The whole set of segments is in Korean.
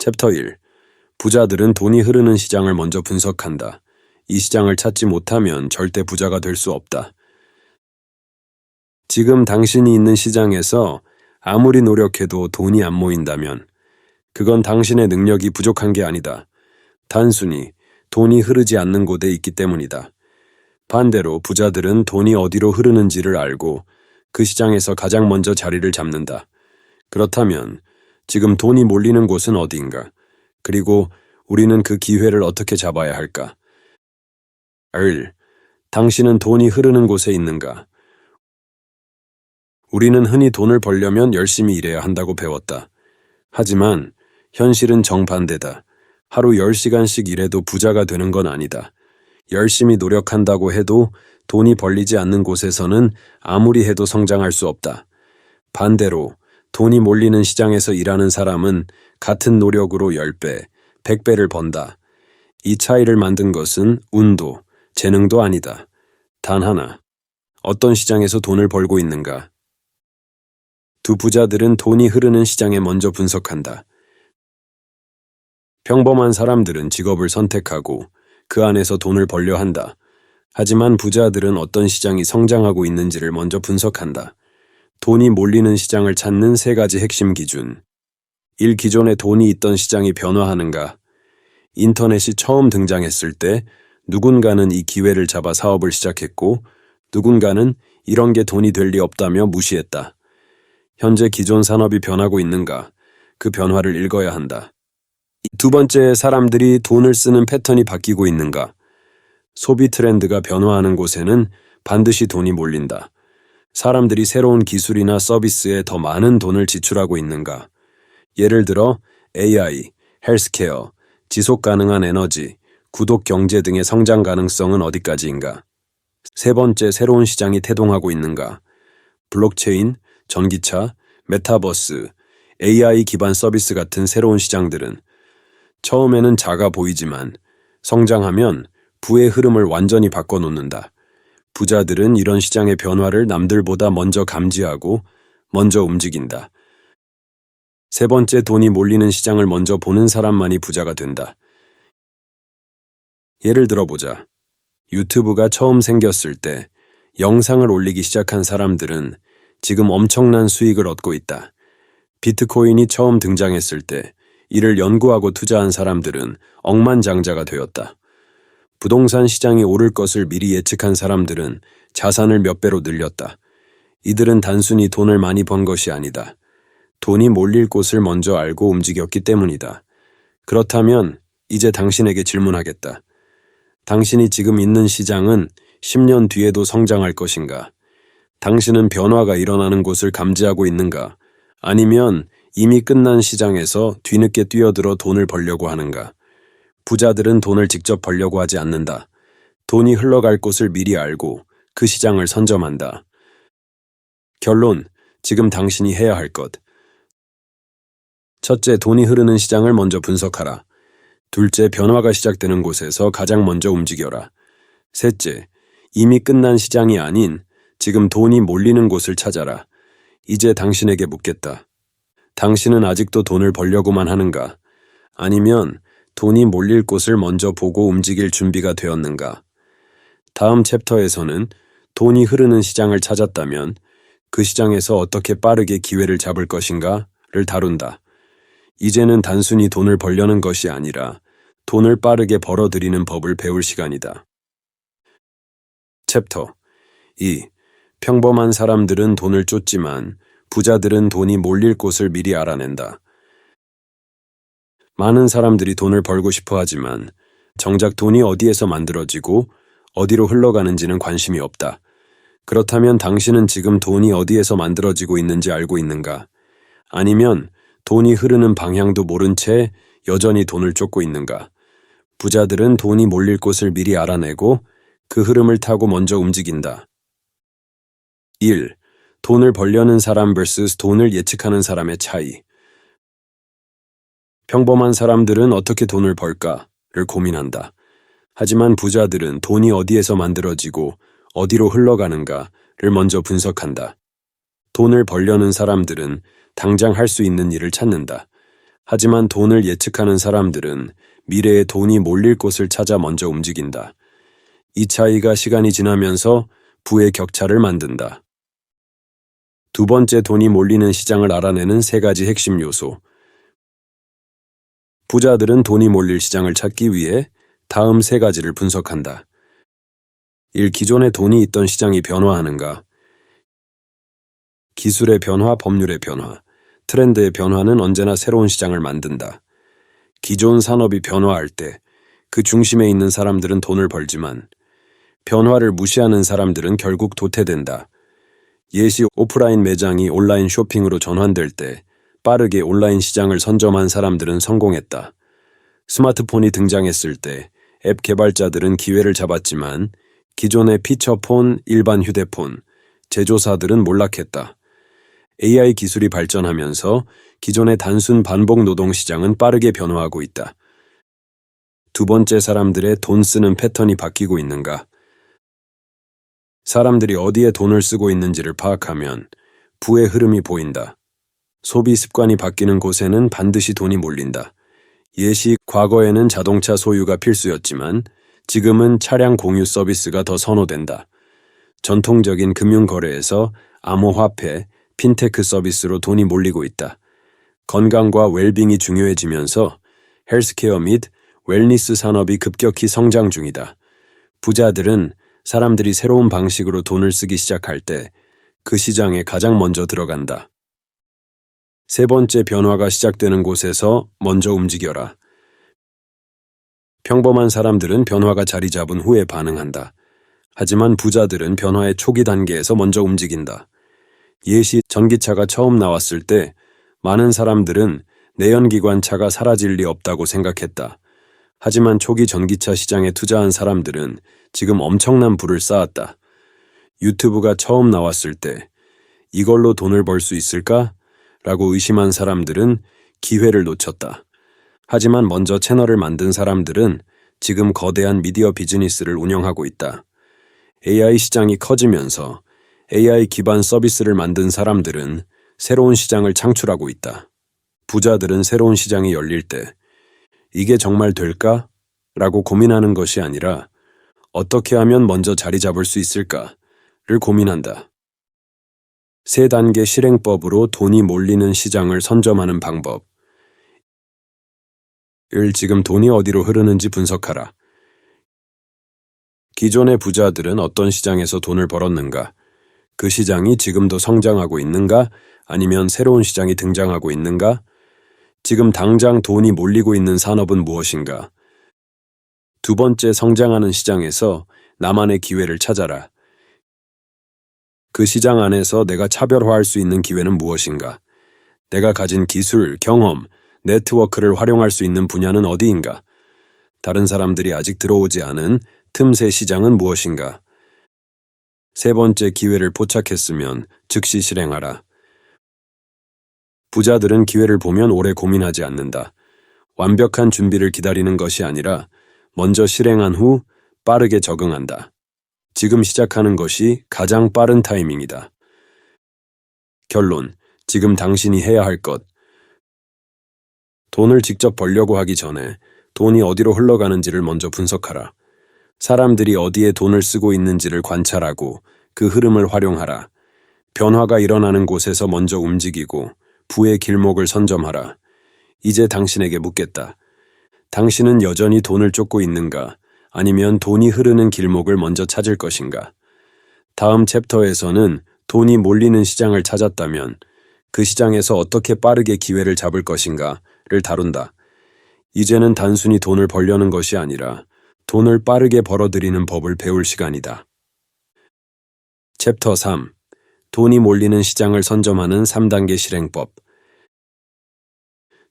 챕터 1. 부자들은 돈이 흐르는 시장을 먼저 분석한다. 이 시장을 찾지 못하면 절대 부자가 될 수 없다. 지금 당신이 있는 시장에서 아무리 노력해도 돈이 안 모인다면 그건 당신의 능력이 부족한 게 아니다. 단순히 돈이 흐르지 않는 곳에 있기 때문이다. 반대로 부자들은 돈이 어디로 흐르는지를 알고 그 시장에서 가장 먼저 자리를 잡는다. 그렇다면 지금 돈이 몰리는 곳은 어디인가? 그리고 우리는 그 기회를 어떻게 잡아야 할까? 을, 당신은 돈이 흐르는 곳에 있는가? 우리는 흔히 돈을 벌려면 열심히 일해야 한다고 배웠다. 하지만 현실은 정반대다. 하루 10시간씩 일해도 부자가 되는 건 아니다. 열심히 노력한다고 해도 돈이 벌리지 않는 곳에서는 아무리 해도 성장할 수 없다. 반대로 돈이 몰리는 시장에서 일하는 사람은 같은 노력으로 10배, 100배를 번다. 이 차이를 만든 것은 운도, 재능도 아니다. 단 하나. 어떤 시장에서 돈을 벌고 있는가? 두 부자들은 돈이 흐르는 시장에 먼저 분석한다. 평범한 사람들은 직업을 선택하고 그 안에서 돈을 벌려 한다. 하지만 부자들은 어떤 시장이 성장하고 있는지를 먼저 분석한다. 돈이 몰리는 시장을 찾는 세 가지 핵심 기준. 1. 기존에 돈이 있던 시장이 변화하는가? 인터넷이 처음 등장했을 때 누군가는 이 기회를 잡아 사업을 시작했고 누군가는 이런 게 돈이 될 리 없다며 무시했다. 현재 기존 산업이 변하고 있는가? 그 변화를 읽어야 한다. 두 번째, 사람들이 돈을 쓰는 패턴이 바뀌고 있는가? 소비 트렌드가 변화하는 곳에는 반드시 돈이 몰린다. 사람들이 새로운 기술이나 서비스에 더 많은 돈을 지출하고 있는가? 예를 들어 AI, 헬스케어, 지속 가능한 에너지, 구독 경제 등의 성장 가능성은 어디까지인가? 세 번째, 새로운 시장이 태동하고 있는가? 블록체인, 전기차, 메타버스, AI 기반 서비스 같은 새로운 시장들은 처음에는 작아 보이지만 성장하면 부의 흐름을 완전히 바꿔놓는다. 부자들은 이런 시장의 변화를 남들보다 먼저 감지하고 먼저 움직인다. 세 번째, 돈이 몰리는 시장을 먼저 보는 사람만이 부자가 된다. 예를 들어보자. 유튜브가 처음 생겼을 때 영상을 올리기 시작한 사람들은 지금 엄청난 수익을 얻고 있다. 비트코인이 처음 등장했을 때 이를 연구하고 투자한 사람들은 억만장자가 되었다. 부동산 시장이 오를 것을 미리 예측한 사람들은 자산을 몇 배로 늘렸다. 이들은 단순히 돈을 많이 번 것이 아니다. 돈이 몰릴 곳을 먼저 알고 움직였기 때문이다. 그렇다면 이제 당신에게 질문하겠다. 당신이 지금 있는 시장은 10년 뒤에도 성장할 것인가? 당신은 변화가 일어나는 곳을 감지하고 있는가? 아니면 이미 끝난 시장에서 뒤늦게 뛰어들어 돈을 벌려고 하는가? 부자들은 돈을 직접 벌려고 하지 않는다. 돈이 흘러갈 곳을 미리 알고 그 시장을 선점한다. 결론, 지금 당신이 해야 할 것. 첫째, 돈이 흐르는 시장을 먼저 분석하라. 둘째, 변화가 시작되는 곳에서 가장 먼저 움직여라. 셋째, 이미 끝난 시장이 아닌 지금 돈이 몰리는 곳을 찾아라. 이제 당신에게 묻겠다. 당신은 아직도 돈을 벌려고만 하는가? 아니면 돈이 몰릴 곳을 먼저 보고 움직일 준비가 되었는가? 다음 챕터에서는 돈이 흐르는 시장을 찾았다면 그 시장에서 어떻게 빠르게 기회를 잡을 것인가를 다룬다. 이제는 단순히 돈을 벌려는 것이 아니라 돈을 빠르게 벌어들이는 법을 배울 시간이다. 챕터 2. 평범한 사람들은 돈을 쫓지만 부자들은 돈이 몰릴 곳을 미리 알아낸다. 많은 사람들이 돈을 벌고 싶어 하지만 정작 돈이 어디에서 만들어지고 어디로 흘러가는지는 관심이 없다. 그렇다면 당신은 지금 돈이 어디에서 만들어지고 있는지 알고 있는가? 아니면 돈이 흐르는 방향도 모른 채 여전히 돈을 쫓고 있는가? 부자들은 돈이 몰릴 곳을 미리 알아내고 그 흐름을 타고 먼저 움직인다. 1. 돈을 벌려는 사람 vs 돈을 예측하는 사람의 차이. 평범한 사람들은 어떻게 돈을 벌까를 고민한다. 하지만 부자들은 돈이 어디에서 만들어지고 어디로 흘러가는가를 먼저 분석한다. 돈을 벌려는 사람들은 당장 할 수 있는 일을 찾는다. 하지만 돈을 예측하는 사람들은 미래에 돈이 몰릴 곳을 찾아 먼저 움직인다. 이 차이가 시간이 지나면서 부의 격차를 만든다. 두 번째 돈이 몰리는 시장을 알아내는 세 가지 핵심 요소. 부자들은 돈이 몰릴 시장을 찾기 위해 다음 세 가지를 분석한다. 1. 기존에 돈이 있던 시장이 변화하는가? 기술의 변화, 법률의 변화, 트렌드의 변화는 언제나 새로운 시장을 만든다. 기존 산업이 변화할 때 그 중심에 있는 사람들은 돈을 벌지만 변화를 무시하는 사람들은 결국 도태된다. 예시 오프라인 매장이 온라인 쇼핑으로 전환될 때 빠르게 온라인 시장을 선점한 사람들은 성공했다. 스마트폰이 등장했을 때 앱 개발자들은 기회를 잡았지만 기존의 피처폰, 일반 휴대폰, 제조사들은 몰락했다. AI 기술이 발전하면서 기존의 단순 반복 노동 시장은 빠르게 변화하고 있다. 두 번째 사람들의 돈 쓰는 패턴이 바뀌고 있는가? 사람들이 어디에 돈을 쓰고 있는지를 파악하면 부의 흐름이 보인다. 소비 습관이 바뀌는 곳에는 반드시 돈이 몰린다. 예시 과거에는 자동차 소유가 필수였지만 지금은 차량 공유 서비스가 더 선호된다. 전통적인 금융거래에서 암호화폐, 핀테크 서비스로 돈이 몰리고 있다. 건강과 웰빙이 중요해지면서 헬스케어 및 웰니스 산업이 급격히 성장 중이다. 부자들은 사람들이 새로운 방식으로 돈을 쓰기 시작할 때 그 시장에 가장 먼저 들어간다. 세 번째 변화가 시작되는 곳에서 먼저 움직여라. 평범한 사람들은 변화가 자리 잡은 후에 반응한다. 하지만 부자들은 변화의 초기 단계에서 먼저 움직인다. 예시 전기차가 처음 나왔을 때 많은 사람들은 내연기관 차가 사라질 리 없다고 생각했다. 하지만 초기 전기차 시장에 투자한 사람들은 지금 엄청난 부를 쌓았다. 유튜브가 처음 나왔을 때 이걸로 돈을 벌 수 있을까? 라고 의심한 사람들은 기회를 놓쳤다. 하지만 먼저 채널을 만든 사람들은 지금 거대한 미디어 비즈니스를 운영하고 있다. AI 시장이 커지면서 AI 기반 서비스를 만든 사람들은 새로운 시장을 창출하고 있다. 부자들은 새로운 시장이 열릴 때 이게 정말 될까? 라고 고민하는 것이 아니라 어떻게 하면 먼저 자리 잡을 수 있을까?를 고민한다. 세 단계 실행법으로 돈이 몰리는 시장을 선점하는 방법. 1. 지금 돈이 어디로 흐르는지 분석하라. 기존의 부자들은 어떤 시장에서 돈을 벌었는가? 그 시장이 지금도 성장하고 있는가? 아니면 새로운 시장이 등장하고 있는가? 지금 당장 돈이 몰리고 있는 산업은 무엇인가? 두 번째 성장하는 시장에서 나만의 기회를 찾아라. 그 시장 안에서 내가 차별화할 수 있는 기회는 무엇인가? 내가 가진 기술, 경험, 네트워크를 활용할 수 있는 분야는 어디인가? 다른 사람들이 아직 들어오지 않은 틈새 시장은 무엇인가? 세 번째 기회를 포착했으면 즉시 실행하라. 부자들은 기회를 보면 오래 고민하지 않는다. 완벽한 준비를 기다리는 것이 아니라 먼저 실행한 후 빠르게 적응한다. 지금 시작하는 것이 가장 빠른 타이밍이다. 결론. 지금 당신이 해야 할 것. 돈을 직접 벌려고 하기 전에 돈이 어디로 흘러가는지를 먼저 분석하라. 사람들이 어디에 돈을 쓰고 있는지를 관찰하고 그 흐름을 활용하라. 변화가 일어나는 곳에서 먼저 움직이고 부의 길목을 선점하라. 이제 당신에게 묻겠다. 당신은 여전히 돈을 쫓고 있는가? 아니면 돈이 흐르는 길목을 먼저 찾을 것인가? 다음 챕터에서는 돈이 몰리는 시장을 찾았다면 그 시장에서 어떻게 빠르게 기회를 잡을 것인가를 다룬다. 이제는 단순히 돈을 벌려는 것이 아니라 돈을 빠르게 벌어들이는 법을 배울 시간이다. 챕터 3. 돈이 몰리는 시장을 선점하는 3단계 실행법.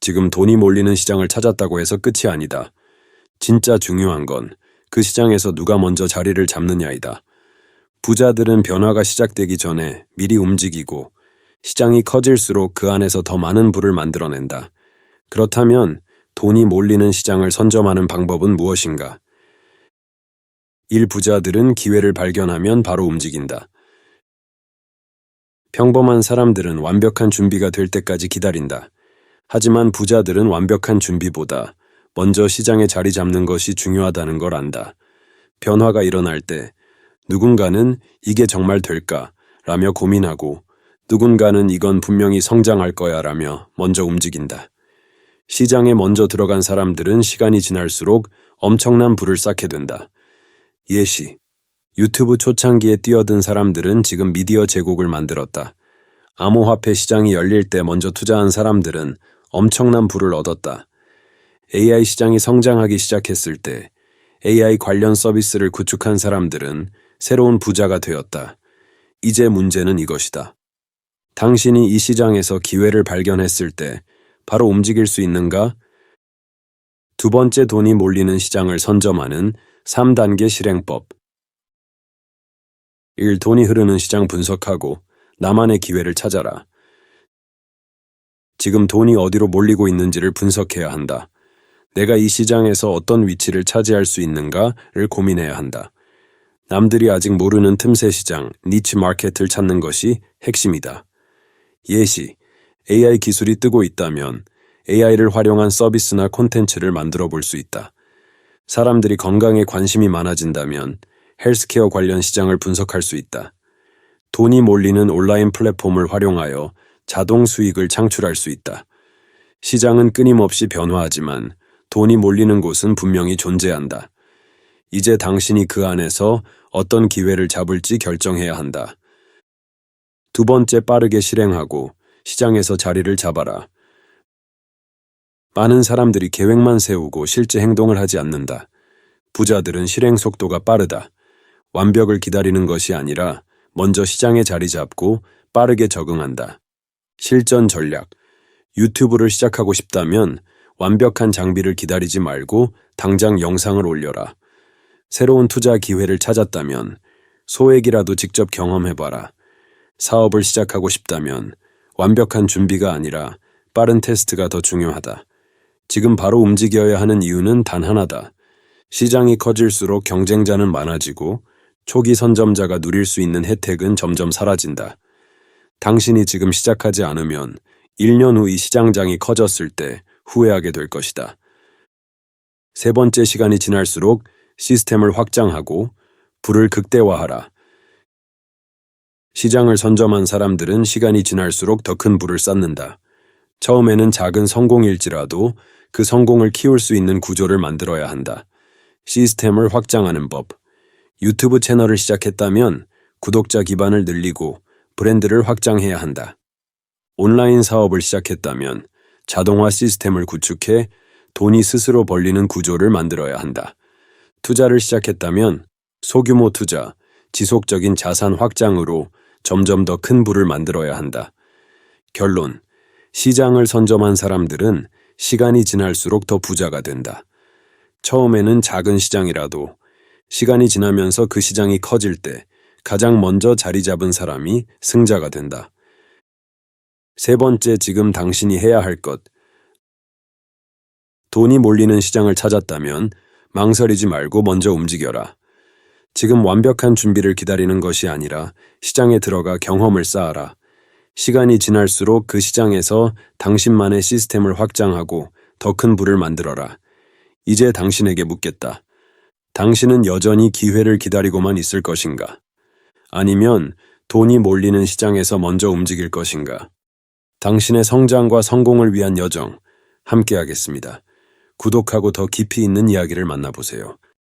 지금 돈이 몰리는 시장을 찾았다고 해서 끝이 아니다. 진짜 중요한 건 그 시장에서 누가 먼저 자리를 잡느냐이다. 부자들은 변화가 시작되기 전에 미리 움직이고 시장이 커질수록 그 안에서 더 많은 부를 만들어낸다. 그렇다면 돈이 몰리는 시장을 선점하는 방법은 무엇인가? 일 부자들은 기회를 발견하면 바로 움직인다. 평범한 사람들은 완벽한 준비가 될 때까지 기다린다. 하지만 부자들은 완벽한 준비보다 먼저 시장에 자리 잡는 것이 중요하다는 걸 안다. 변화가 일어날 때 누군가는 이게 정말 될까? 라며 고민하고 누군가는 이건 분명히 성장할 거야 라며 먼저 움직인다. 시장에 먼저 들어간 사람들은 시간이 지날수록 엄청난 부를 쌓게 된다. 예시. 유튜브 초창기에 뛰어든 사람들은 지금 미디어 제국을 만들었다. 암호화폐 시장이 열릴 때 먼저 투자한 사람들은 엄청난 부를 얻었다. AI 시장이 성장하기 시작했을 때 AI 관련 서비스를 구축한 사람들은 새로운 부자가 되었다. 이제 문제는 이것이다. 당신이 이 시장에서 기회를 발견했을 때 바로 움직일 수 있는가? 두 번째 돈이 몰리는 시장을 선점하는 3단계 실행법. 1. 돈이 흐르는 시장 분석하고 나만의 기회를 찾아라. 지금 돈이 어디로 몰리고 있는지를 분석해야 한다. 내가 이 시장에서 어떤 위치를 차지할 수 있는가를 고민해야 한다. 남들이 아직 모르는 틈새 시장, 니치 마켓을 찾는 것이 핵심이다. 예시, AI 기술이 뜨고 있다면 AI를 활용한 서비스나 콘텐츠를 만들어 볼 수 있다. 사람들이 건강에 관심이 많아진다면 헬스케어 관련 시장을 분석할 수 있다. 돈이 몰리는 온라인 플랫폼을 활용하여 자동 수익을 창출할 수 있다. 시장은 끊임없이 변화하지만 돈이 몰리는 곳은 분명히 존재한다. 이제 당신이 그 안에서 어떤 기회를 잡을지 결정해야 한다. 두 번째 빠르게 실행하고 시장에서 자리를 잡아라. 많은 사람들이 계획만 세우고 실제 행동을 하지 않는다. 부자들은 실행 속도가 빠르다. 완벽을 기다리는 것이 아니라 먼저 시장에 자리 잡고 빠르게 적응한다. 실전 전략. 유튜브를 시작하고 싶다면 완벽한 장비를 기다리지 말고 당장 영상을 올려라. 새로운 투자 기회를 찾았다면 소액이라도 직접 경험해봐라. 사업을 시작하고 싶다면 완벽한 준비가 아니라 빠른 테스트가 더 중요하다. 지금 바로 움직여야 하는 이유는 단 하나다. 시장이 커질수록 경쟁자는 많아지고 초기 선점자가 누릴 수 있는 혜택은 점점 사라진다. 당신이 지금 시작하지 않으면 1년 후 이 시장장이 커졌을 때 후회하게 될 것이다. 세 번째 시간이 지날수록 시스템을 확장하고 불을 극대화하라. 시장을 선점한 사람들은 시간이 지날수록 더 큰 불을 쌓는다. 처음에는 작은 성공일지라도 그 성공을 키울 수 있는 구조를 만들어야 한다. 시스템을 확장하는 법. 유튜브 채널을 시작했다면 구독자 기반을 늘리고 브랜드를 확장해야 한다. 온라인 사업을 시작했다면 자동화 시스템을 구축해 돈이 스스로 벌리는 구조를 만들어야 한다. 투자를 시작했다면 소규모 투자, 지속적인 자산 확장으로 점점 더 큰 부를 만들어야 한다. 결론. 시장을 선점한 사람들은 시간이 지날수록 더 부자가 된다. 처음에는 작은 시장이라도 시간이 지나면서 그 시장이 커질 때 가장 먼저 자리 잡은 사람이 승자가 된다. 세 번째, 지금 당신이 해야 할 것. 돈이 몰리는 시장을 찾았다면 망설이지 말고 먼저 움직여라. 지금 완벽한 준비를 기다리는 것이 아니라 시장에 들어가 경험을 쌓아라. 시간이 지날수록 그 시장에서 당신만의 시스템을 확장하고 더 큰 부를 만들어라. 이제 당신에게 묻겠다. 당신은 여전히 기회를 기다리고만 있을 것인가? 아니면 돈이 몰리는 시장에서 먼저 움직일 것인가? 당신의 성장과 성공을 위한 여정, 함께하겠습니다. 구독하고 더 깊이 있는 이야기를 만나보세요.